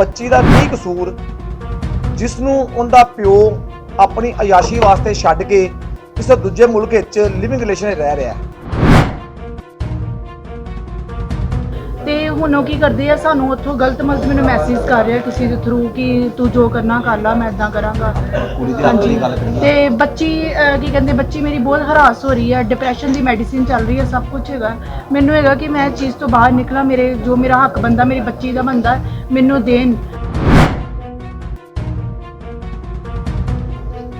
ਬੱਚੀ ਦਾ ਕੀ ਕਸੂਰ ਜਿਸ ਨੂੰ ਉਹਦਾ ਪਿਓ ਆਪਣੀ ਅਯਾਸ਼ੀ ਵਾਸਤੇ ਛੱਡ ਕੇ ਕਿਸੇ ਦੂਜੇ ਮੁਲਕ ਵਿੱਚ ਲਿਵਿੰਗ ਰਿਲੇਸ਼ਨ ਰਹਿ ਰਿਹਾ ਹੈ। ਹੁਣ ਉਹ ਕੀ ਕਰਦੇ ਆ ਸਾਨੂੰ ਉੱਥੋਂ ਗਲਤ ਮਲਤ ਮੈਨੂੰ ਮੈਸੇਜ ਕਰ ਰਿਹਾ ਕਿਸੇ ਦੇ ਥਰੂ ਕਿ ਤੂੰ ਜੋ ਕਰਨਾ ਕਰ ਲਾ ਮੈਂ ਇਦਾਂ ਕਰਾਂਗਾ। ਕੁੜੀ ਦੀ ਹਾਂਜੀ। ਗੱਲ ਕਰੀਏ। ਤੇ ਬੱਚੀ ਅਹ, ਕੀ ਕਹਿੰਦੇ ਬੱਚੀ ਮੇਰੀ ਬਹੁਤ ਹਰਾਸ ਹੋ ਰਹੀ ਹੈ ਡਿਪਰੈਸ਼ਨ ਦੀ ਮੈਡੀਸਿਨ ਚੱਲ ਰਹੀ ਹੈ ਸਭ ਕੁਝ ਹੈਗਾ। ਮੈਨੂੰ ਹੈਗਾ ਕਿ ਮੈਂ ਇਸ ਚੀਜ਼ ਤੋਂ ਬਾਹਰ ਨਿਕਲਾਂ ਮੇਰੇ ਜੋ ਮੇਰਾ ਹੱਕ ਬੰਦਾ ਮੇਰੀ ਬੱਚੀ ਦਾ ਬੰਦਾ ਮੈਨੂੰ ਦੇਣ।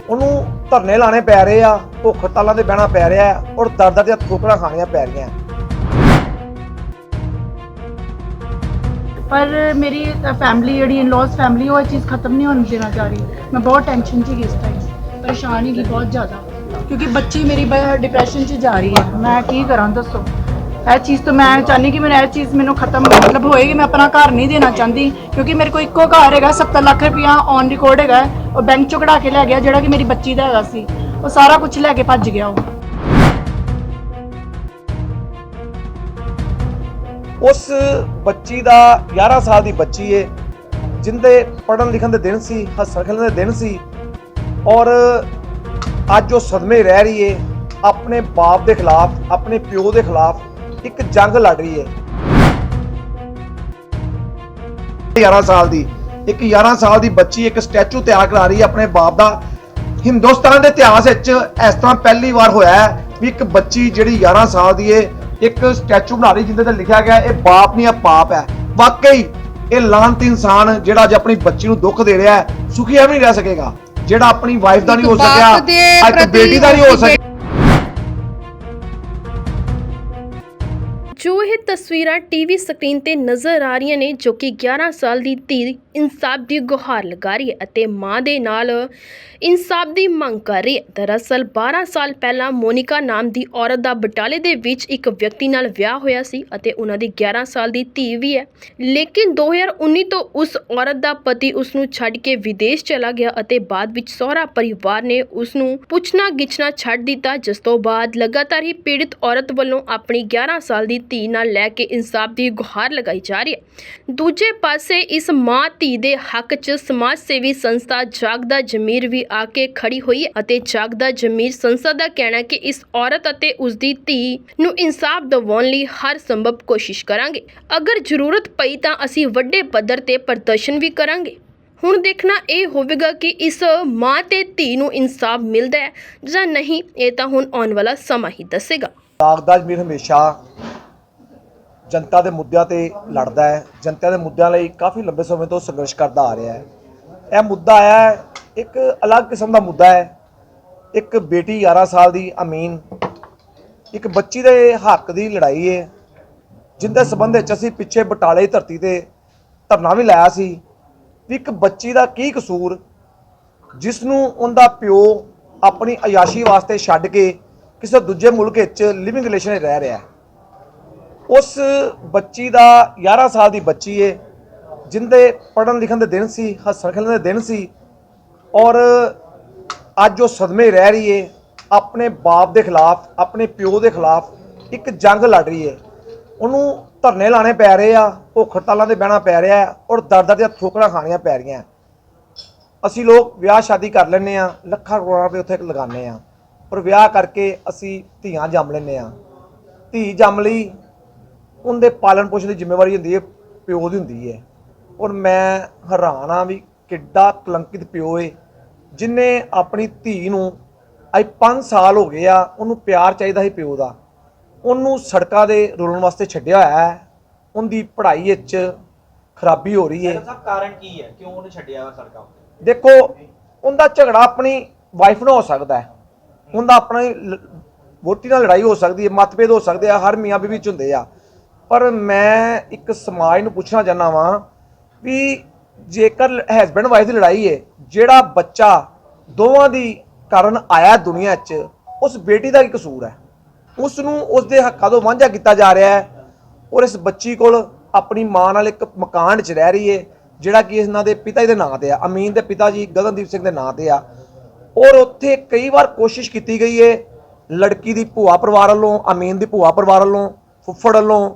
ਉਹਨੂੰ ਧਰਨੇ ਲਾਣੇ ਪੈ ਰਹੇ ਆ ਭੁੱਖ ਤਾਲਾਂ ਤੇ ਬਹਿਣਾ ਪੈ ਰਿਹਾ ਹੈ ਔਰ ਦਰ ਦਰ ਦੀਆਂ ਠੋਕਰਾਂ ਖਾਣੀਆਂ ਪੈ ਰਹੀਆਂ। ਪਰ ਮੇਰੀ ਫੈਮਿਲੀ ਜਿਹੜੀ ਇਨ-ਲॉज ਫੈਮਿਲੀ ਉਹ ਇਹ ਚੀਜ਼ ਖਤਮ ਨਹੀਂ ਹੋਣ ਦੇਣਾ ਚਾਹ ਰਹੀ। ਮੈਂ ਬਹੁਤ ਟੈਨਸ਼ਨ 'ਚ ਹੀ ਇਸ ਟਾਈਮ ਪਰੇਸ਼ਾਨ ਹੀ ਬਹੁਤ ਜ਼ਿਆਦਾ। ਕਿਉਂਕਿ ਬੱਚੀ ਮੇਰੀ ਡਿਪਰੈਸ਼ਨ 'ਚ ਜਾ ਰਹੀ ਹੈ। ਮੈਂ ਕੀ ਕਰਾਂ, ਦੱਸੋ? ਇਹ ਚੀਜ਼ ਤੋਂ ਮੈਂ ਚਾਹੁੰਦੀ ਕਿ ਮੈਨੂੰ ਇਹ ਚੀਜ਼ ਮੈਨੂੰ ਖਤਮ ਮਤਲਬ ਹੋਏਗੀ, ਮੈਂ ਆਪਣਾ ਘਰ ਨਹੀਂ ਦੇਣਾ ਚਾਹੁੰਦੀ। ਕਿਉਂਕਿ ਮੇਰੇ ਕੋਲ ਇੱਕੋ ਘਰ ਹੈਗਾ 70 ਲੱਖ ਰੁਪਇਆ ਔਨ ਰਿਕਾਰਡ ਹੈਗਾ। ਉਹ ਬੈਂਕ ਚੋਂ ਕਢਾ ਕੇ ਲੈ ਗਿਆ, ਜਿਹੜਾ ਕਿ ਮੇਰੀ ਬੱਚੀ ਦਾ ਹੈਗਾ ਸੀ। ਉਹ ਸਾਰਾ ਕੁਝ ਲੈ ਕੇ ਭੱਜ ਗਿਆ ਉਹ। ਉਸ ਬੱਚੀ ਦਾ 11 ਸਾਲ ਦੀ ਬੱਚੀ ਏ, ਜਿੰਦੇ ਪੜਨ ਲਿਖਣ ਦੇ ਦਿਨ ਸੀ, ਹੱਸਣ ਖੇਡਣ ਦੇ ਦਿਨ ਸੀ, ਔਰ ਅੱਜ ਉਹ ਸਦਮੇ ਰਹਿ ਰਹੀ ਏ, ਆਪਣੇ ਬਾਪ ਦੇ ਖਿਲਾਫ, ਆਪਣੇ ਪਿਓ ਦੇ ਖਿਲਾਫ ਇੱਕ ਜੰਗ ਲੜ ਰਹੀ ਏ। 11 ਸਾਲ ਦੀ, ਇੱਕ 11 ਸਾਲ ਦੀ ਬੱਚੀ ਇੱਕ ਸਟੈਚੂ ਤਿਆਰ ਕਰਾ ਰਹੀ ਹੈ ਆਪਣੇ ਬਾਪ ਦਾ। ਹਿੰਦੁਸਤਾਨ ਦੇ ਇਤਿਹਾਸ ਵਿੱਚ ਇਸ ਤਰ੍ਹਾਂ ਪਹਿਲੀ ਵਾਰ ਹੋਇਆ ਹੈ ਵੀ ਇੱਕ ਬੱਚੀ ਜਿਹੜੀ 11 ਸਾਲ ਦੀ ਏ ਇੱਕ ਸਟੈਚੂ ਬਣਾ ਰਹੀ ਜਿੰਦੇ ਤੇ ਲਿਖਿਆ ਗਿਆ ਇਹ ਬਾਪ ਨਹੀਂ ਆ ਪਾਪ ਹੈ। ਵਾਕਈ ਇਹ ਲਾਂਤ ਇਨਸਾਨ ਜਿਹੜਾ ਅੱਜ ਆਪਣੀ ਬੱਚੀ ਨੂੰ ਦੁੱਖ ਦੇ ਰਿਹਾ ਹੈ ਸੁਖੀ ਐਵੇਂ ਨਹੀਂ ਰਹਿ ਸਕੇਗਾ। ਜਿਹੜਾ ਆਪਣੀ ਵਾਈਫ ਦਾ ਨਹੀਂ ਹੋ ਇੱਕ ਸਕਿਆ ਪ੍ਰਤੀ ਬੇਟੀ ਦਾ ਨਹੀਂ ਹੋ ਸਕਿਆ। ਤਸਵੀਰਾਂ ਟੀਵੀ ਸਕਰੀਨ ਤੇ ਨਜ਼ਰ ਆ ਰਹੀਆਂ ਨੇ, ਜੋ ਕਿ 11 ਸਾਲ ਦੀ ਧੀ ਇਨਸਾਫ ਦੀ ਗੁਹਾਰ ਲਗਾ ਰਹੀ ਹੈ ਅਤੇ ਮਾਂ ਦੇ ਨਾਲ ਇਨਸਾਫ ਦੀ ਮੰਗ ਕਰ ਰਹੀ ਹੈ। ਦਰਅਸਲ 12 ਸਾਲ ਪਹਿਲਾਂ ਮੋਨਿਕਾ ਨਾਮ ਦੀ ਔਰਤ ਦਾ ਬਟਾਲੇ ਦੇ ਵਿੱਚ ਇੱਕ ਵਿਅਕਤੀ ਨਾਲ ਵਿਆਹ ਹੋਇਆ ਸੀ ਅਤੇ ਉਹਨਾਂ ਦੀ 11 ਸਾਲ ਦੀ ਧੀ ਵੀ ਹੈ। ਲੇਕਿਨ 2019 ਤੋਂ ਉਸ ਔਰਤ ਦਾ ਪਤੀ ਉਸ ਨੂੰ ਛੱਡ ਕੇ ਵਿਦੇਸ਼ ਚਲਾ ਗਿਆ ਅਤੇ ਬਾਅਦ ਵਿੱਚ ਸਹੁਰਾ ਪਰਿਵਾਰ ਨੇ ਉਸ ਨੂੰ ਪੁੱਛਣਾ ਗਿੱਛਣਾ ਛੱਡ ਦਿੱਤਾ, ਜਿਸ ਤੋਂ ਬਾਅਦ ਲਗਾਤਾਰ ਹੀ ਪੀੜਿਤ ਔਰਤ ਵੱਲੋਂ ਆਪਣੀ 11 ਸਾਲ ਦੀ ਧੀ ਨਾਲ ਲੈ ਕੇ ਇਨਸਾਫ ਦੀ ਗੁਹਾਰ ਲਗਾਈ ਜਾ ਰਹੀ ਹੈ। ਦੂਜੇ ਪਾਸੇ ਇਸ ਮਾਂ ਧੀ ਦੇ ਹੱਕ 'ਚ ਸਮਾਜ ਸੇਵੀ ਸੰਸਥਾ ਜਾਗਦਾ ਜ਼ਮੀਰ ਵੀ ਆ ਕੇ ਖੜੀ ਹੋਈ ਹੈ ਅਤੇ ਜਾਗਦਾ ਜ਼ਮੀਰ ਸੰਸਥਾ ਦਾ ਕਹਿਣਾ ਕਿ ਇਸ ਔਰਤ ਅਤੇ ਉਸ ਦੀ ਧੀ ਨੂੰ ਇਨਸਾਫ ਦਿਵਾਉਣ ਲਈ ਹਰ ਸੰਭਵ ਕੋਸ਼ਿਸ਼ ਕਰਾਂਗੇ। ਅਗਰ ਜ਼ਰੂਰਤ ਪਈ ਤਾਂ ਅਸੀਂ ਵੱਡੇ ਪੱਧਰ ਤੇ ਪ੍ਰਦਰਸ਼ਨ ਵੀ ਕਰਾਂਗੇ। ਹੁਣ ਦੇਖਣਾ ਇਹ ਹੋਵੇਗਾ ਕਿ ਇਸ ਮਾਂ ਤੇ ਧੀ ਨੂੰ ਇਨਸਾਫ ਮਿਲਦਾ ਹੈ ਜਾਂ ਨਹੀਂ, ਇਹ ਤਾਂ ਹੁਣ ਆਉਣ ਵਾਲਾ ਸਮਾਂ ਹੀ ਦੱਸੇਗਾ। ਦਾਗਦਾ ਜਮੀਰ ਹਮੇਸ਼ਾ ਜਨਤਾ ਦੇ ਮੁੱਦਿਆਂ ਤੇ ਲੜਦਾ ਹੈ ਜਨਤਾ ਦੇ ਮੁੱਦਿਆਂ ਲਈ ਕਾਫੀ ਲੰਬੇ ਸਮੇਂ ਤੋਂ ਸੰਘਰਸ਼ ਕਰਦਾ ਆ ਰਿਹਾ ਹੈ। ਇਹ ਮੁੱਦਾ ਆਇਆ ਹੈ, ਇੱਕ ਅਲੱਗ ਕਿਸਮ ਦਾ ਮੁੱਦਾ ਹੈ। ਇੱਕ ਬੇਟੀ 11 ਸਾਲ ਦੀ ਅਮੀਨ ਇੱਕ ਬੱਚੀ ਦੇ ਹੱਕ ਦੀ ਲੜਾਈ ਹੈ ਜਿੰਦੇ ਸਬੰਧ ਵਿੱਚ ਅਸੀਂ ਪਿੱਛੇ ਬਟਾਲੇ ਧਰਤੀ ਤੇ ਧਰਨਾ ਵੀ ਲਾਇਆ ਸੀ ਵੀ ਇੱਕ ਬੱਚੀ ਦਾ ਕੀ ਕਸੂਰ ਜਿਸ ਨੂੰ ਉਹਦਾ ਪਿਓ ਆਪਣੀ ਅਯਾਸ਼ੀ ਵਾਸਤੇ ਛੱਡ ਕੇ ਕਿਸੇ ਦੂਜੇ ਮੁਲਕ ਵਿੱਚ ਲਿਵਿੰਗ ਰਿਲੇਸ਼ਨ ਵਿੱਚ ਰਹਿ ਰਿਹਾ ਹੈ। ਉਸ ਬੱਚੀ ਦਾ 11 ਸਾਲ ਦੀ ਬੱਚੀ ਏ, ਜਿੰਦੇ ਪੜਨ ਲਿਖਣ ਦੇ ਦਿਨ ਸੀ, ਹੱਸਣ ਖੇਡਣ ਦੇ ਦਿਨ ਸੀ, ਔਰ ਅੱਜ ਉਹ ਸਦਮੇ ਰਹਿ ਰਹੀ ਏ, ਆਪਣੇ ਬਾਪ ਦੇ ਖਿਲਾਫ, ਆਪਣੇ ਪਿਓ ਦੇ ਖਿਲਾਫ ਇੱਕ ਜੰਗ ਲੜ ਰਹੀ ਏ। ਉਹਨੂੰ ਧਰਨੇ ਲਾਣੇ ਪੈ ਰਹੇ ਆ ਭੁੱਖ ਹੜਤਾਲਾਂ ਤੇ ਬਹਿਣਾ ਪੈ ਰਿਹਾ ਔਰ ਦਰ ਦਰ ਦੀਆਂ ਠੋਕਰਾਂ ਖਾਣੀਆਂ ਪੈ ਰਹੀਆਂ ਅਸੀਂ ਲੋਕ ਵਿਆਹ ਸ਼ਾਦੀ ਕਰ ਲੈਂਦੇ ਆ ਲੱਖਾਂ ਕਰੋੜਾਂ ਰੁਪਏ ਉੱਥੇ ਲਗਾਉਂਦੇ ਆ ਪਰ ਵਿਆਹ ਕਰਕੇ ਅਸੀਂ ਧੀਆਂ ਜੰਮ ਲੈਂਦੇ ਆ ਧੀ ਜੰਮ ਲਈ ਉਹਦੇ ਪਾਲਣ ਪੋਸ਼ਣ ਦੀ ਜ਼ਿੰਮੇਵਾਰੀ ਹੁੰਦੀ ਹੈ ਪਿਓ ਦੀ ਹੁੰਦੀ ਹੈ। ਔਰ ਮੈਂ ਹੈਰਾਨ ਆ ਵੀ ਕਿੱਡਾ ਕਲੰਕਿਤ ਪਿਓ ਏ ਜਿਨੇ ਆਪਣੀ ਧੀ ਨੂੰ ਅੱਜ 5 ਸਾਲ ਹੋ ਗਏ ਆ ਉਹਨੂੰ ਪਿਆਰ ਚਾਹੀਦਾ ਸੀ ਪਿਓ ਦਾ। ਉਹਨੂੰ ਸੜਕਾਂ ਦੇ ਰੋਲਣ ਵਾਸਤੇ ਛੱਡਿਆ ਹੋਇਆ ਹੈ। ਉਹਦੀ ਪੜ੍ਹਾਈ ਵਿੱਚ ਖਰਾਬੀ ਹੋ ਰਹੀ ਹੈ। ਸਾਹਿਬ ਕਾਰਨ ਕੀ ਹੈ? ਕਿਉਂ ਉਹਨੇ ਛੱਡਿਆ ਵਾ ਸੜਕਾਂ ਉੱਤੇ? ਦੇਖੋ ਉਹਦਾ ਝਗੜਾ ਆਪਣੀ ਵਾਈਫ ਨਾਲ ਹੋ ਸਕਦਾ ਹੈ। ਉਹਦਾ ਆਪਣੀ ਵਹੁਟੀ ਨਾਲ ਲੜਾਈ ਹੋ ਸਕਦੀ ਹੈ ਮਤਭੇਦ ਹੋ ਸਕਦੇ ਆ ਹਰ ਮੀਆਂ ਬੀਵੀ ਚ ਹੁੰਦੇ ਆ। ਪਰ ਮੈਂ ਇੱਕ ਸਮਾਜ ਨੂੰ ਪੁੱਛਣਾ ਚਾਹੁੰਦਾ ਵਾਂ ਵੀ ਜੇਕਰ ਹਸਬੰਡ ਵਾਈਫ ਦੀ ਲੜਾਈ ਹੈ ਜਿਹੜਾ ਬੱਚਾ ਦੋਵਾਂ ਦੀ ਕਾਰਨ ਆਇਆ ਦੁਨੀਆ 'ਚ, ਉਸ ਬੇਟੀ ਦਾ ਕੀ ਕਸੂਰ ਹੈ? ਉਸ ਨੂੰ ਉਸ ਦੇ ਹੱਕਾਂ ਤੋਂ ਵਾਂਝਾ ਕੀਤਾ ਜਾ ਰਿਹਾ ਹੈ ਔਰ ਇਸ ਬੱਚੀ ਕੋਲ ਆਪਣੀ ਮਾਂ ਨਾਲ ਇੱਕ ਮਕਾਨ 'ਚ ਰਹਿ ਰਹੀ ਹੈ ਜਿਹੜਾ ਕਿ ਇਹਨਾਂ ਦੇ ਪਿਤਾ ਜੀ ਦੇ ਨਾਂ ਤੇ ਆ, ਅਮੀਨ ਦੇ ਪਿਤਾ ਜੀ ਗਗਨਦੀਪ ਸਿੰਘ ਦੇ ਨਾਂ ਤੇ ਆ। ਔਰ ਉੱਥੇ ਕਈ ਵਾਰ ਕੋਸ਼ਿਸ਼ ਕੀਤੀ ਗਈ ਹੈ ਲੜਕੀ ਦੀ ਭੂਆ ਪਰਿਵਾਰ ਵੱਲੋਂ, ਅਮੀਨ ਦੀ ਭੂਆ ਪਰਿਵਾਰ ਵੱਲੋਂ, ਫੁੱਫੜ ਵੱਲੋਂ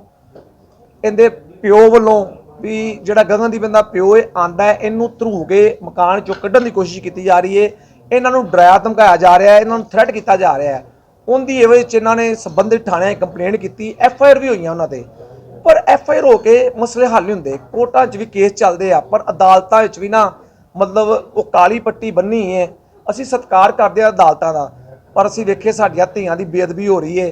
ਇਹਦੇ ਪਿਓ ਵੱਲੋਂ ਵੀ ਜਿਹੜਾ ਗਗਨਦੀਪ ਦਾ ਪਿਓ ਇਹ ਆਂਦਾ ਹੈ, ਇਹਨੂੰ ਧਰੂ ਕੇ ਮਕਾਨ ਚੋਂ ਕੱਢਣ ਦੀ ਕੋਸ਼ਿਸ਼ ਕੀਤੀ ਜਾ ਰਹੀ ਹੈ। ਇਹਨਾਂ ਨੂੰ ਡਰਾਇਆ, ਧਮਕਾਇਆ ਜਾ ਰਿਹਾ ਹੈ, ਇਹਨਾਂ ਨੂੰ ਥ੍ਰੈਟ ਕੀਤਾ ਜਾ ਰਿਹਾ ਹੈ। ਉਹਦੀ ਇਹ ਵਿੱਚ ਇਹਨਾਂ ਨੇ ਸੰਬੰਧਿਤ ਥਾਣਿਆਂ 'ਚ ਕੰਪਲੇਂਟ ਕੀਤੀ ਐਫ ਆਈ ਆਰ ਵੀ ਹੋਈਆਂ ਉਹਨਾਂ ਤੇ। ਪਰ ਐਫ ਆਈ ਆਰ ਹੋ ਕੇ ਮਸਲੇ ਹੱਲ ਨਹੀਂ ਹੁੰਦੇ। ਕੋਰਟਾਂ 'ਚ ਵੀ ਕੇਸ ਚੱਲਦੇ ਆ, ਪਰ ਅਦਾਲਤਾਂ ਵਿੱਚ ਵੀ ਨਾ ਮਤਲਬ ਉਹ ਕਾਲੀ ਪੱਟੀ ਬੰਨੀ ਹੈ। ਅਸੀਂ ਸਤਿਕਾਰ ਕਰਦੇ ਆ ਅਦਾਲਤਾਂ ਦਾ, ਪਰ ਅਸੀਂ ਵੇਖੇ ਸਾਡੀਆਂ ਧੀਆਂ ਦੀ ਬੇਅਦਬੀ ਹੋ ਰਹੀ ਹੈ।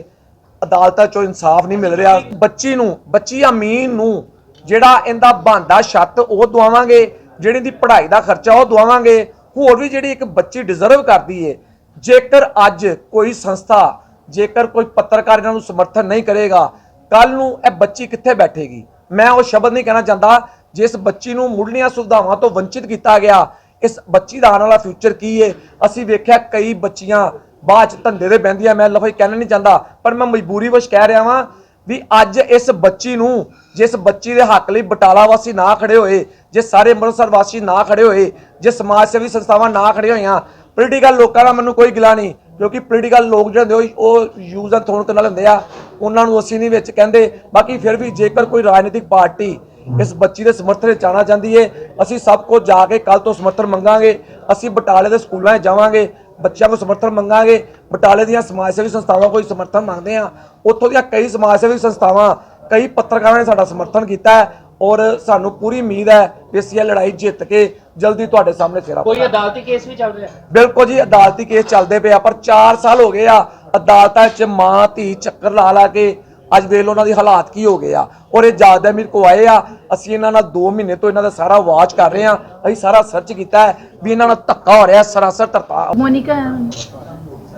ਅਦਾਲਤਾਂ 'ਚੋਂ ਇਨਸਾਫ ਨਹੀਂ ਮਿਲ ਰਿਹਾ। ਬੱਚੀ ਨੂੰ, ਬੱਚੀ ਅਮੀਨ ਨੂੰ ਜਿਹੜਾ ਇਹਦਾ ਬੰਦਾ ਛੱਤ, ਉਹ ਦਵਾਵਾਂਗੇ। ਜਿਹੜੀ ਦੀ ਪੜ੍ਹਾਈ ਦਾ ਖਰਚਾ, ਉਹ ਦਵਾਵਾਂਗੇ। ਹੋਰ ਵੀ ਜਿਹੜੀ ਇੱਕ ਬੱਚੀ ਡਿਜ਼ਰਵ ਕਰਦੀ ਏ, ਜੇਕਰ ਅੱਜ ਕੋਈ ਸੰਸਥਾ, ਜੇਕਰ ਕੋਈ ਪੱਤਰਕਾਰ ਇਹਨਾਂ ਨੂੰ ਸਮਰਥਨ ਨਹੀਂ ਕਰੇਗਾ ਕੱਲ ਨੂੰ ਇਹ ਬੱਚੀ ਕਿੱਥੇ ਬੈਠੇਗੀ? ਮੈਂ ਉਹ ਸ਼ਬਦ ਨਹੀਂ ਕਹਿਣਾ ਚਾਹੁੰਦਾ, ਜਿਸ ਬੱਚੀ ਨੂੰ ਮੁੱਢਲੀਆਂ ਸੁਵਿਧਾਵਾਂ ਤੋਂ ਵੰਚਿਤ ਕੀਤਾ ਗਿਆ, ਇਸ ਬੱਚੀ ਦਾ ਆਉਣ ਵਾਲਾ ਫਿਊਚਰ ਕੀ ਏ? ਅਸੀਂ ਵੇਖਿਆ ਕਈ ਬੱਚੀਆਂ ਬਾਅਦ ਚ ਧੰਦੇ ਦੇ ਬਹਿੰਦੀਆਂ ਮੈਂ ਲਫ਼ਜ਼ ਕਹਿਣਾ ਨਹੀਂ ਚਾਹੁੰਦਾ, ਪਰ ਮੈਂ ਮਜਬੂਰੀ ਵਸ਼ ਕਹਿ ਰਿਹਾ ਵਾਂ ਵੀ ਅੱਜ ਇਸ ਬੱਚੀ ਨੂੰ, ਜਿਸ ਬੱਚੀ ਦੇ ਹੱਕ ਲਈ ਬਟਾਲਾ ਵਾਸੀ ਨਾ ਖੜੇ ਹੋਏ ਜੇ ਸਾਰੇ ਅੰਮ੍ਰਿਤਸਰ ਵਾਸੀ ਨਾ ਖੜੇ ਹੋਏ ਜੇ ਸਮਾਜ ਸੇਵੀ ਸੰਸਥਾਵਾਂ ਨਾ ਖੜੇ ਹੋਈਆਂ ਪੋਲੀਟੀਕਲ ਲੋਕਾਂ ਦਾ ਮੈਨੂੰ ਕੋਈ ਗਿਲਾ ਨਹੀਂ, ਕਿਉਂਕਿ ਪੋਲੀਟੀਕਲ ਲੋਕ ਜਿਹੜੇ ਹੁੰਦੇ ਉਹ ਉਹ ਯੂਜ਼ ਐਂਡ ਥੋਨ ਨਾਲ ਹੁੰਦੇ ਆ, ਉਹਨਾਂ ਨੂੰ ਅਸੀਂ ਨਹੀਂ ਵਿੱਚ ਕਹਿੰਦੇ, ਬਾਕੀ ਫਿਰ ਵੀ ਜੇਕਰ ਕੋਈ ਰਾਜਨੀਤਿਕ ਪਾਰਟੀ ਇਸ ਬੱਚੀ ਦੇ ਸਮਰਥਨ ਵਿੱਚ ਆਉਣਾ ਚਾਹੁੰਦੀ ਏ, ਅਸੀਂ ਸਭ ਕੁਝ ਜਾ ਕੇ ਕੱਲ ਤੋਂ ਸਮਰਥਨ ਮੰਗਾਂਗੇ, ਅਸੀਂ ਬਟਾਲੇ ਦੇ ਸਕੂਲਾਂ 'ਚ ਜਾਵਾਂਗੇ ਬੱਚਿਆਂ ਕੋਲ ਸਮਰਥਨ ਮੰਗਾਂਗੇ। ਬਟਾਲੇ ਦੀਆਂ ਸਮਾਜ ਸੇਵੀ ਸੰਸਥਾਵਾਂ ਕੋਈ ਸਮਰਥਨ ਮੰਗਦੇ ਆ। ਉੱਥੋਂ ਦੀਆਂ ਕਈ ਸਮਾਜ ਸੇਵੀ ਸੰਸਥਾਵਾਂ ਕਈ ਪੱਤਰਕਾਰਾਂ ਨੇ ਸਾਡਾ ਸਮਰਥਨ ਕੀਤਾ ਹੈ ਔਰ ਸਾਨੂੰ ਪੂਰੀ ਉਮੀਦ ਹੈ ਕਿ ਅਸੀਂ ਇਹ ਲੜਾਈ ਜਿੱਤ ਕੇ ਜਲਦੀ ਤੁਹਾਡੇ ਸਾਹਮਣੇ ਫੇਰਾ ਕੋਈ ਅਦਾਲਤੀ ਕੇਸ ਵੀ ਚੱਲ ਰਿਹਾ ਬਿਲਕੁਲ ਜੀ ਅਦਾਲਤੀ ਕੇਸ ਚੱਲਦੇ ਪਏ ਆ ਪਰ 4 ਸਾਲ ਹੋ ਗਏ ਆ ਅਦਾਲਤਾਂ 'ਚ ਮਾਂ ਧੀ ਚੱਕਰ ਲਾ ਲਾ ਕੇ ਅੱਜ ਵੇਖ ਲਓ ਉਹਨਾਂ ਦੀ ਹਾਲਾਤ ਕੀ ਹੋ ਗਏ ਆ। ਔਰ ਇਹ ਜਾਦਾ ਮੇਰੇ ਕੋ ਆਏ ਆ ਅਸੀਂ ਇਹਨਾਂ ਨਾਲ 2 ਮਹੀਨੇ ਤੋਂ ਇਹਨਾਂ ਦਾ ਸਾਰਾ ਵਾਚ ਕਰ ਰਹੇ ਆ ਅਸੀਂ ਸਾਰਾ ਸਰਚ ਕੀਤਾ ਹੈ ਵੀ ਇਹਨਾਂ ਨਾਲ ਧੱਕਾ ਹੋ ਰਿਹਾ ਸਰਾਸਰ ਧਰਤਾ ਮੋਨਿਕਾ ਹੈ।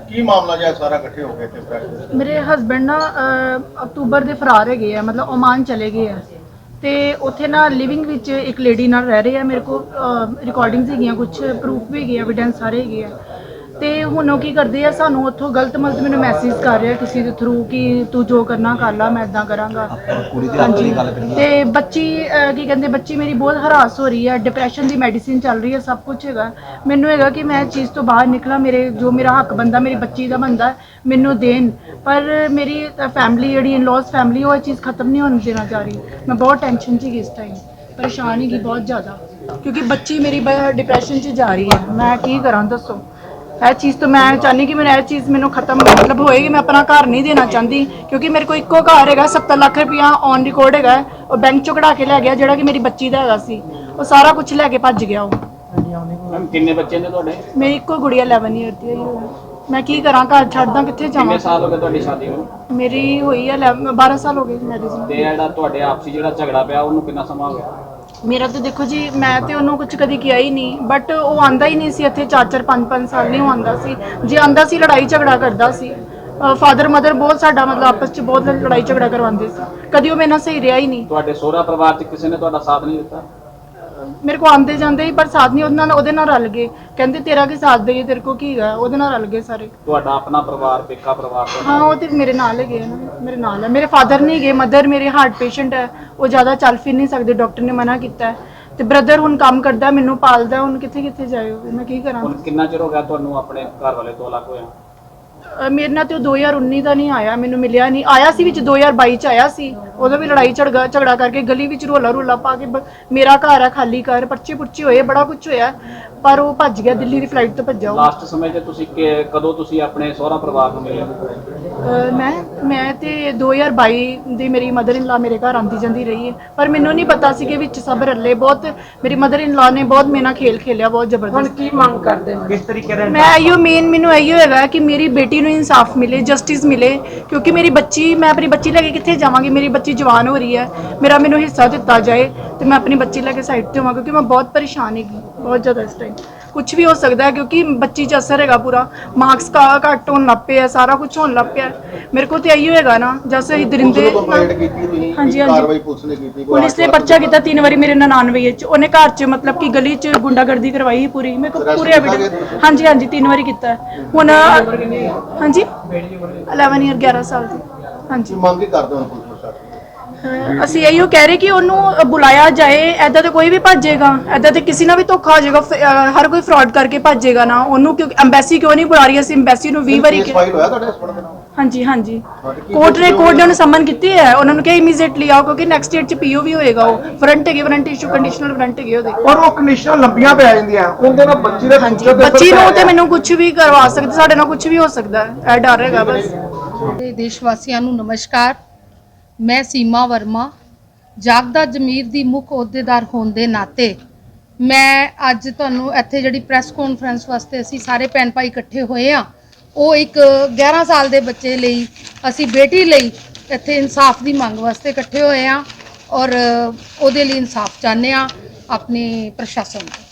ਕੀ ਮਾਮਲਾ ਜਿਹਾ ਸਾਰਾ ਇਕੱਠੇ ਹੋ ਗਏ ਤੇ ਮੇਰੇ ਹਸਬੰਡ ਨਾ ਅਹ, ਅਕਤੂਬਰ ਦੇ ਫਰਾਰ ਹੈਗੇ ਆ ਮਤਲਬ ਓਮਾਨ ਚਲੇ ਗਏ ਆ। ਤੇ ਉੱਥੇ ਨਾ ਲਿਵਿੰਗ ਵਿੱਚ ਇੱਕ ਲੇਡੀ ਨਾਲ ਰਹਿ ਰਹੇ ਆ ਮੇਰੇ ਕੋਲ ਰਿਕਾਰਡਿੰਗਸ ਹੈਗੀਆਂ ਕੁਝ ਪ੍ਰੂਫ ਵੀ ਹੈਗੇ ਐਵੀਡੈਂਸ ਸਾਰੇ ਹੈਗੇ ਆ। ਤੇ ਹੁਣ ਉਹ ਕੀ ਕਰਦੇ ਆ ਸਾਨੂੰ ਉੱਥੋਂ ਗਲਤ ਮਲਤ ਮੈਨੂੰ ਮੈਸੇਜ ਕਰ ਰਿਹਾ ਕਿਸੇ ਦੇ ਥਰੂ ਕਿ ਤੂੰ ਜੋ ਕਰਨਾ ਕਰ ਲੈ ਮੈਂ ਇਦਾਂ ਕਰਾਂਗਾ। ਕੁੜੀ ਦੇ ਹਾਂਜੀ। ਤੇ ਬੱਚੀ ਅਹ, ਕੀ ਕਹਿੰਦੇ ਬੱਚੀ ਮੇਰੀ ਬਹੁਤ ਹਰਾਸ ਹੋ ਰਹੀ ਹੈ ਡਿਪਰੈਸ਼ਨ ਦੀ ਮੈਡੀਸਿਨ ਚੱਲ ਰਹੀ ਹੈ ਸਭ ਕੁਝ ਹੈਗਾ। ਮੈਨੂੰ ਹੈਗਾ ਕਿ ਮੈਂ ਇਸ ਚੀਜ਼ ਤੋਂ ਬਾਹਰ ਨਿਕਲਾਂ ਮੇਰੇ ਜੋ ਮੇਰਾ ਹੱਕ ਬੰਦਾ ਮੇਰੀ ਬੱਚੀ ਦਾ ਬੰਦਾ ਮੈਨੂੰ ਦੇਣ। ਪਰ ਮੇਰੀ ਫੈਮਿਲੀ ਜਿਹੜੀ ਇਨ-ਲॉज ਫੈਮਿਲੀ ਉਹ ਇਹ ਚੀਜ਼ ਖਤਮ ਨਹੀਂ ਹੋਣ ਦੇਣਾ ਚਾਹ ਰਹੀ। ਮੈਂ ਬਹੁਤ ਟੈਨਸ਼ਨ 'ਚ ਹੀ ਇਸ ਟਾਈਮ ਪਰੇਸ਼ਾਨ ਹੀ ਬਹੁਤ ਜ਼ਿਆਦਾ। ਕਿਉਂਕਿ ਬੱਚੀ ਮੇਰੀ ਡਿਪਰੈਸ਼ਨ 'ਚ ਜਾ ਰਹੀ ਹੈ ਮੈਂ ਕੀ ਕਰਾਂ ਦੱਸੋ? ਇਹ ਚੀਜ਼ ਤੋਂ ਮੈਂ ਚਾਹੁੰਦੀ ਕਿ ਮੈਨੂੰ ਇਹ ਚੀਜ਼ ਮੈਨੂੰ ਖਤਮ ਮਤਲਬ ਹੋਏਗੀ ਮੈਂ ਆਪਣਾ ਘਰ ਨਹੀਂ ਦੇਣਾ ਚਾਹੁੰਦੀ ਕਿਉਂਕਿ ਮੇਰੇ ਕੋਲ ਇੱਕੋ ਘਰ ਹੈਗਾ 70 ਲੱਖ ਰੁਪਇਆ ਔਨ ਰਿਕਾਰਡ ਹੈਗਾ ਉਹ ਬੈਂਕ ਚੋਂ ਕਢਾ ਕੇ ਲੈ ਗਿਆ ਜਿਹੜਾ ਕਿ ਮੇਰੀ ਬੱਚੀ ਦਾ ਹੈਗਾ ਸੀ ਉਹ ਸਾਰਾ ਕੁਝ ਲੈ ਕੇ ਭੱਜ ਗਿਆ ਉਹ। ਮੈਮ ਕਿੰਨੇ ਬੱਚੇ ਨੇ ਤੁਹਾਡੇ? ਮੇਰੀ ਇੱਕੋ ਗੁੜੀਆ 11 ਇਅਰ ਦੀ ਹੈ। ਮੈਂ ਕੀ ਕਰਾਂ ਘਰ ਛੱਡਦਾ ਕਿੱਥੇ ਜਾਵਾਂ? ਕਿੰਨੇ ਸਾਲ ਹੋ ਗਏ ਤੁਹਾਡੀ ਸ਼ਾਦੀ ਨੂੰ? ਮੇਰੀ ਹੋਈ ਹੈ 11 12 ਸਾਲ ਹੋ ਗਏ ਮੈਰਿਜ ਨੂੰ। ਤੇ ਜਿਹੜਾ ਤੁਹਾਡੇ ਆਪਸੀ ਜਿਹੜਾ ਝਗੜਾ ਪਿਆ ਉਹਨੂੰ ਕਿੰਨਾ ਸਮਾਂ ਹੋ ਗਿਆ? ਮੇਰਾ ਤਾਂ ਦੇਖੋ ਜੀ, ਮੈਂ ਤੇ ਉਹਨੂੰ ਕੁਝ ਕਦੀ ਕਿਹਾ ਹੀ ਨਹੀਂ ਬਟ ਉਹ ਆਂਦਾ ਹੀ ਨਹੀਂ ਸੀ ਇੱਥੇ 4-4 5-5 ਸਾਲ ਨਹੀਂ ਉਹ ਆਂਦਾ ਸੀ। ਜੇ ਆਂਦਾ ਸੀ, ਲੜਾਈ ਝਗੜਾ ਕਰਦਾ ਸੀ। ਫਾਦਰ ਮਦਰ ਬਹੁਤ ਸਾਡਾ ਮਤਲਬ ਆਪਸ 'ਚ ਬਹੁਤ ਲੜਾਈ ਝਗੜਾ ਕਰਵਾਉਂਦੇ ਸੀ। ਕਦੀ ਉਹ ਮੇਰੇ ਨਾਲ ਸਹੀ ਰਿਹਾ ਹੀ ਨਹੀਂ। ਤੁਹਾਡੇ ਸਹੁਰਾ ਪਰਿਵਾਰ 'ਚ ਕਿਸੇ ਨੇ ਤੁਹਾਡਾ ਸਾਥ ਨਹੀਂ ਦਿੱਤਾ? ਮੇਰੇ ਕੋ ਆਂਦੇ ਜਾਂਦੇ ਹੀ ਪਰ ਸਾਥ ਨਹੀਂ ਉਹਦੇ ਨਾਲ ਉਹਦੇ ਨਾਲ ਰਲ ਗਏ। ਕਹਿੰਦੇ ਤੇਰਾ ਕੀ ਸਾਥ ਦੇਈਏ? ਤੇਰੇ ਕੋ ਕੀ ਹੈਗਾ? ਉਹਦੇ ਨਾਲ ਰਲ ਗਏ ਸਾਰੇ। ਤੁਹਾਡਾ ਆਪਣਾ ਪਰਿਵਾਰ ਪੇਕਾ ਪਰਿਵਾਰ ਤੁਹਾਡਾ? ਹਾਂ ਉਹ ਤੇ ਮੇਰੇ ਨਾਲ ਹੈਗੇ ਆ ਨਾ। ਮੇਰੇ ਨਾਲ ਹੈ ਮੇਰੇ ਫਾਦਰ ਨਹੀਂ ਗਏ ਮਦਰ ਮੇਰੇ ਹਾਰਟ ਪੇਸ਼ੈਂਟ ਹੈ ਉਹ ਜ਼ਿਆਦਾ ਚੱਲ ਫਿਰ ਨਹੀਂ ਸਕਦੇ ਡਾਕਟਰ ਨੇ ਮਨਾ ਕੀਤਾ। ਹੈ ਤੇ ਬ੍ਰਦਰ ਹੁਣ ਕੰਮ ਕਰਦਾ ਮੈਨੂੰ ਪਾਲਦਾ ਹੁਣ ਕਿੱਥੇ ਕਿੱਥੇ ਉਹ? ਮੈਂ ਕੀ ਕਰਾਂ? ਹੁਣ ਕਿੰਨਾ ਚਿਰ ਹੋ ਗਿਆ ਤੁਹਾਨੂੰ ਆਪਣੇ ਘਰ ਵਾਲੇ ਤੋਂ ਅਲੱਗ ਹੋਇਆ? ਅਹ ਮੇਰੇ ਨਾਲ ਤੇ ਉਹ 2019 ਦਾ ਨਹੀਂ ਆਇਆ ਮੈਨੂੰ ਮਿਲਿਆ ਨਹੀਂ। ਆਇਆ ਸੀ ਵਿੱਚ 2022 ਚ ਆਇਆ ਸੀ। ਉਦੋਂ ਵੀ ਲੜਾਈ ਝੜਗਾ ਝਗੜਾ ਕਰਕੇ ਗਲੀ ਵਿੱਚ ਰੋਲਾ ਰੋਲਾ ਪਾ ਕੇ ਬ- ਮੇਰਾ ਘਰ ਆ ਖਾਲੀ ਘਰ ਪਰਚੇ ਪੁਰਚੇ ਹੋਏ ਬੜਾ ਕੁਝ ਹੋਇਆ। ਪਰ ਉਹ ਭੱਜ ਗਿਆ ਦਿੱਲੀ ਦੀ ਫਲਾਈਟ ਤੋਂ ਭੱਜਾ ਉਹ। ਲਾਸਟ ਸਮੇਂ 'ਚ ਤੁਸੀਂ ਕਿ- ਕਦੋਂ ਤੁਸੀਂ ਆਪਣੇ ਸਹੁਰਾ ਪਰਿਵਾਰ ਨੂੰ ਮਿਲੇ? ਅਹ ਮੈਂ ਮੈਂ ਤੇ 2022 ਦੀ ਮੇਰੀ ਮਦਰ ਇਨ ਲਾ ਮੇਰੇ ਘਰ ਆਂਦੀ ਜਾਂਦੀ ਰਹੀ ਹੈ। ਪਰ ਮੈਨੂੰ ਨਹੀਂ ਪਤਾ ਸੀ ਕਿ ਵਿੱਚ ਸਭ ਰੱਲੇ। ਬਹੁਤ ਮੇਰੀ ਮਦਰ ਇਨ ਲਾ ਨੇ ਬਹੁਤ ਮੇਨਾ ਖੇਲ ਖੇਲਿਆ ਬਹੁਤ ਜ਼ਬਰਦਸਤ। ਕੀ ਮੰਗ ਕਰਦੇ ਨੇ? ਕਿਸ ਤਰੀਕੇ ਨਾਲ? ਮੈਂ ਆਈਓ ਮੇਨ ਮੈਨੂੰ ਆਈਓ ਹੈਗਾ ਕਿ ਮੇਰੀ ਬੇਟੀ ਨੂੰ ਇਨਸਾਫ ਮਿਲੇ ਜਸਟਿਸ ਮਿਲੇ ਕਿਉਂਕਿ ਮੇਰੀ ਬੱਚੀ ਮੈਂ ਆਪਣੀ ਬੱਚੀ ਲੈ ਕੇ ਕਿੱਥੇ ਜਾਵਾਂਗੀ? ਮੇਰੀ ਬੱਚੀ ਜਵਾਨ ਹੋ ਰਹੀ ਹੈ। ਮੇਰਾ ਮੈਨੂੰ ਹਿੱਸਾ ਦਿੱਤਾ ਜਾਏ ਤੇ ਮੈਂ ਆਪਣੀ ਬੱਚੀ ਲੈ ਕੇ ਸਾਈਡ ਤੇ ਹੋਵਾਂ ਕਿਉਂਕਿ ਮੈਂ ਬਹੁਤ ਪਰੇਸ਼ਾਨ ਹੈਗੀ ਬਹੁਤ ਜ਼ਿਆਦਾ ਇਸ ਟਾਈਮ ਕੁਝ ਵੀ ਹੋ ਸਕਦਾ ਹੈ ਕਿਉਂਕਿ ਬੱਚੀ 'ਚ ਅਸਰ ਹੈਗਾ ਪੂਰਾ। ਮਾਰਕਸ ਕਾ ਘੱਟ ਹੋਣ ਲੱਗ ਪਿਆ ਸਾਰਾ ਕੁਝ ਹੋਣ ਲੱਗ ਪਿਆ। ਮੇਰੇ ਕੋਲ ਤੇ ਆਈਓ ਹੈਗਾ ਨਾ ਜੈਸੇ ਹੀ ਦਰਿੰਦੇ ਹਾਂਜੀ, ਹਾਂਜੀ। ਪੁਲਿਸ ਨੇ ਕੀਤੀ ਕੋਈ ਪੁਲਿਸ ਨੇ ਪਰਚਾ ਕੀਤਾ ਤਿੰਨ ਵਾਰੀ ਮੇਰੇ 99 ਵਿੱਚ। ਉਹਨੇ ਘਰ 'ਚ ਮਤਲਬ ਕਿ ਗਲੀ 'ਚ ਗੁੰਡਾਗਰਦੀ ਕਰਵਾਈ ਪੂਰੀ। ਮੇਰੇ ਕੋਲ ਪੂਰੇ ਐਵੀਡੈਂਸ? ਹਾਂਜੀ ਹਾਂਜੀ ਤਿੰਨ ਵਾਰੀ ਕੀਤਾ। ਹੈ। ਹੁਣ ਹਾਂਜੀ। 11 ਇਅਰ 11 ਸਾਲ ਦੀ। ਹਾਂਜੀ। ਮੰਗ ਕੀ ਕਰਦੇ ਹੋ ਪੁਲਿਸ ਪ੍ਰਸ਼ਾਸਨ ਅਹ ਅਸੀਂ ਇਹੋ ਕਹਿ ਰਹੇ ਕਿ ਉਹਨੂੰ ਬੁਲਾਇਆ ਜਾਏ ਐਦਾਂ ਤੇ ਕੋਈ ਵੀ ਭੱਜੇਗਾ। ਐਦਾਂ ਤੇ ਕਿਸੇ ਨਾਲ ਵੀ ਧੋਖਾ ਹੋ ਜਾਏਗਾ ਫ- ਅਹ ਹਰ ਕੋਈ ਫਰਾਡ ਕਰਕੇ ਭੱਜੇਗਾ ਨਾ। ਉਹਨੂੰ ਕਿਉਂ ਐਮਬੈਸੀ ਕਿਉਂ ਨਹੀਂ ਬੁਲਾ ਰਹੀ ਅਸੀਂ? ਐਮਬੈਸੀ ਨੂੰ 20 ਵਾਰੀ ਕਿਹਾ। ਫਾਈਲ ਹੋਇਆ ਤੁਹਾਡੇ ਹਸਪਤਾਲ ਦੇ ਨਾਲ? ਹਾਂਜੀ ਹਾਂਜੀ। ਕੋਰਟ ਨੇ ਕੋਰਟ ਨੇ ਉਹਨੂੰ ਸਮਨ ਕੀਤੀ ਹੈ। ਉਹਨਾਂ ਨੂੰ ਕਿਹਾ ਇਮੀਡੀਏਟਲੀ ਆਓ ਕਿਉਂਕਿ ਨੈਕਸਟ ਈਅਰ ਚ ਪੀਓ ਵੀ ਹੋਏਗਾ ਉਹ। ਵਾਰੰਟ ਹੈਗੇ ਵਾਰੰਟ ਇਸ਼ੂ ਕੰਡੀਸ਼ਨਲ ਵਾਰੰਟ ਹੈਗੇ ਉਹਦੇ। ਪਰ ਉਹ ਕੰਡੀਸ਼ਨਾਂ ਲੰਬੀਆਂ ਪੈ ਜਾਂਦੀਆਂ। ਉਹਦੇ ਨਾਲ ਬੱਚੀ ਦੇ ਹਾਂਜੀ future ਤੇ ਬੱਚੀ ਨੂੰ ਤੇ ਮੈਨੂੰ ਕੁਝ ਵੀ ਕਰਵਾ ਸਕਦੇ ਸਾਡੇ ਨਾਲ ਕੁਝ ਵੀ ਹੋ ਸਕਦਾ। ਹੈ ਇਹ ਡਰ ਹੈਗਾ ਬਸ। ਤੇ ਦੇਸ਼ ਵਾਸੀਆਂ ਨੂੰ ਨਮਸਕਾਰ। ਮੈਂ ਸੀਮਾ ਵਰਮਾ, ਜਾਗਦਾ ਜ਼ਮੀਰ ਦੀ ਮੁੱਖ ਅਹੁਦੇਦਾਰ ਹੋਣ ਦੇ ਨਾਤੇ, ਮੈਂ ਅੱਜ ਤੁਹਾਨੂੰ ਇੱਥੇ ਜਿਹੜੀ ਪ੍ਰੈਸ ਕਾਨਫਰੰਸ ਵਾਸਤੇ ਅਸੀਂ ਸਾਰੇ ਭੈਣ ਭਾਈ ਇਕੱਠੇ ਹੋਏ ਆ ਉਹ ਇੱਕ 11 ਸਾਲ ਦੇ ਬੱਚੇ ਲਈ, ਅਸੀਂ ਬੇਟੀ ਲਈ ਇੱਥੇ ਇਨਸਾਫ ਦੀ ਮੰਗ ਵਾਸਤੇ ਇਕੱਠੇ ਹੋਏ ਆ ਔਰ ਉਹਦੇ ਲਈ ਇਨਸਾਫ ਚਾਹੁੰਦੇ ਆ ਆਪਣੇ ਪ੍ਰਸ਼ਾਸਨ ਤੋਂ।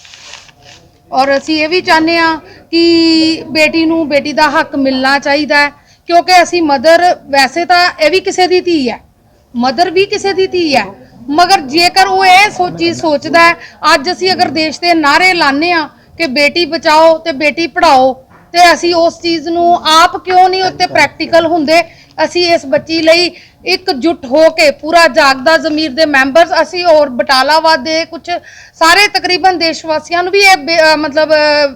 ਔਰ ਅਸੀਂ ਇਹ ਵੀ ਚਾਹੁੰਦੇ ਆ ਕਿ ਬੇਟੀ ਨੂੰ ਬੇਟੀ ਦਾ ਹੱਕ ਮਿਲਣਾ ਚਾਹੀਦਾ ਕਿਉਂਕਿ ਅਸੀਂ ਮਦਰ, ਵੈਸੇ ਤਾਂ ਇਹ ਵੀ ਕਿਸੇ ਦੀ ਧੀ ਹੈ ਮਦਰ ਵੀ ਕਿਸੇ ਦੀ ਧੀ ਹੈ। ਮਗਰ ਜੇਕਰ ਉਹ ਇਹ ਸੋਚੀ ਸੋਚਦਾ ਹੈ, ਅੱਜ ਅਸੀਂ ਅਗਰ ਦੇਸ਼ ਦੇ ਨਾਰੇ ਲਾਣੇ ਆ ਕਿ ਬੇਟੀ ਬਚਾਓ ਤੇ ਬੇਟੀ ਪੜਾਓ ਤੇ ਅਸੀਂ ਉਸ ਚੀਜ਼ ਨੂੰ ਆਪ ਕਿਉਂ ਨਹੀਂ ਉੱਤੇ ਪ੍ਰੈਕਟੀਕਲ ਹੁੰਦੇ ਅਸੀਂ ਇਸ ਬੱਚੀ ਲਈ ਇਕਜੁੱਟ ਹੋ ਕੇ ਪੂਰਾ ਜਾਗਦਾ ਜ਼ਮੀਰ ਦੇ ਮੈਂਬਰਸ ਅਸੀਂ ਔਰ ਬਟਾਲਾਵਾਦ ਦੇ ਕੁਝ ਸਾਰੇ ਤਕਰੀਬਨ ਦੇਸ਼ ਵਾਸੀਆਂ ਨੂੰ ਵੀ ਇਹ ਮਤਲਬ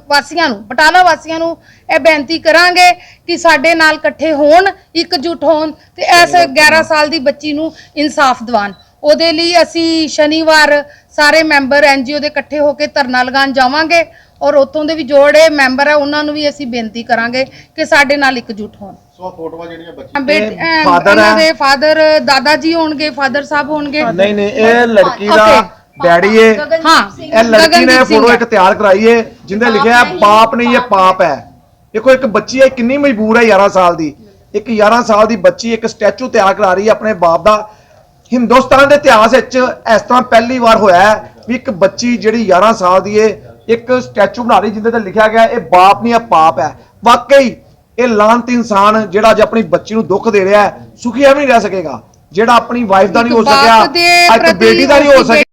ਵਾਸੀਆਂ ਨੂੰ ਬਟਾਲਾ ਵਾਸੀਆਂ ਨੂੰ ਇਹ ਬੇਨਤੀ ਕਰਾਂਗੇ ਕਿ ਸਾਡੇ ਨਾਲ ਇਕੱਠੇ ਹੋਣ ਇਕਜੁੱਟ ਹੋਣ ਤੇ ਇਸ 11 ਸਾਲ ਦੀ ਬੱਚੀ ਨੂੰ ਇਨਸਾਫ ਦਿਵਾਉਣ। ਉਹਦੇ ਲਈ ਅਸੀਂ ਸ਼ਨੀਵਾਰ ਸਾਰੇ ਮੈਂਬਰ ਐਨਜੀਓ ਦੇ ਇਕੱਠੇ ਹੋ ਕੇ ਧਰਨਾ ਲਗਾਉਣ ਜਾਵਾਂਗੇ। ਔਰ ਉੱਥੋਂ ਦੇ ਵੀ ਜੋੜੇ ਮੈਂਬਰ ਹੈ ਉਹਨਾਂ ਨੂੰ ਵੀ ਅਸੀਂ ਬੇਨਤੀ ਕਰਾਂਗੇ ਕਿ ਸਾਡੇ ਨਾਲ ਇਕਜੁੱਟ ਹੋਣ। ਸੋ ਫੋਟੋਆਂ ਜਿਹੜੀਆਂ ਬੱਚੀ ਬੇਟ father ਉਹਨਾਂ ਹੈ। ਦੇ ਫਾਦਰ ਦਾਦਾ ਜੀ ਹੋਣਗੇ ਫਾਦਰ ਸਾਹਿਬ ਹੋਣਗੇ। ਨਹੀਂ ਨਹੀਂ ਇਹ ਲੜਕੀ ਦਾ Okay. ਡੈਡੀ ਏ। ਹਾਂ। ਇਹ ਲੜਕੀ ਨੇ ਗਗਨਦੀਪ ਸਿੰਘ ਫੋਟੋ ਹੈ। ਇੱਕ ਤਿਆਰ ਕਰਾਈ ਏ ਜਿੰਦੇ ਲਿਖਿਆ ਹੈ, ਬਾਪ ਨਹੀਂ ਇਹ ਪਾਪ ਹੈ। ਦੇਖੋ ਇੱਕ ਬੱਚੀ ਹੈ ਕਿੰਨੀ ਮਜਬੂਰ ਹੈ 11 ਸਾਲ ਦੀ। ਇੱਕ 11 ਸਾਲ ਦੀ ਬੱਚੀ ਇੱਕ ਸਟੈਚੂ ਤਿਆਰ ਕਰਾ ਰਹੀ ਹੈ ਆਪਣੇ ਬਾਪ ਦਾ। ਹਿੰਦੁਸਤਾਨ ਦੇ ਇਤਿਹਾਸ ਵਿੱਚ ਇਸ ਤਰ੍ਹਾਂ ਪਹਿਲੀ ਵਾਰ ਹੋਇਆ ਹੈ ਵੀ ਇੱਕ ਬੱਚੀ ਜਿਹੜੀ 11 ਸਾਲ ਦੀ ਏ ਇੱਕ ਸਟੈਚੂ ਬਣਾ ਰਹੀ ਜਿੰਦੇ ਤੇ ਲਿਖਿਆ ਗਿਆ ਇਹ ਬਾਪ ਨਹੀਂ ਇਹ ਪਾਪ ਹੈ। ਵਾਕਈ ਇਹ ਲਾਂਤ ਇਨਸਾਨ ਜਿਹੜਾ ਅੱਜ ਆਪਣੀ ਬੱਚੀ ਨੂੰ ਦੁੱਖ ਦੇ ਰਿਹਾ ਹੈ ਸੁਖੀ ਐਵੇਂ ਨਹੀਂ ਰਹਿ ਸਕੇਗਾ। ਜਿਹੜਾ ਆਪਣੀ ਵਾਈਫ ਦਾ ਨਹੀਂ ਹੋ ਸਕਿਆ ਅੱਜ ਬੇਟੀ ਦਾ ਨਹੀਂ ਹੋ ਸਕਿਆ।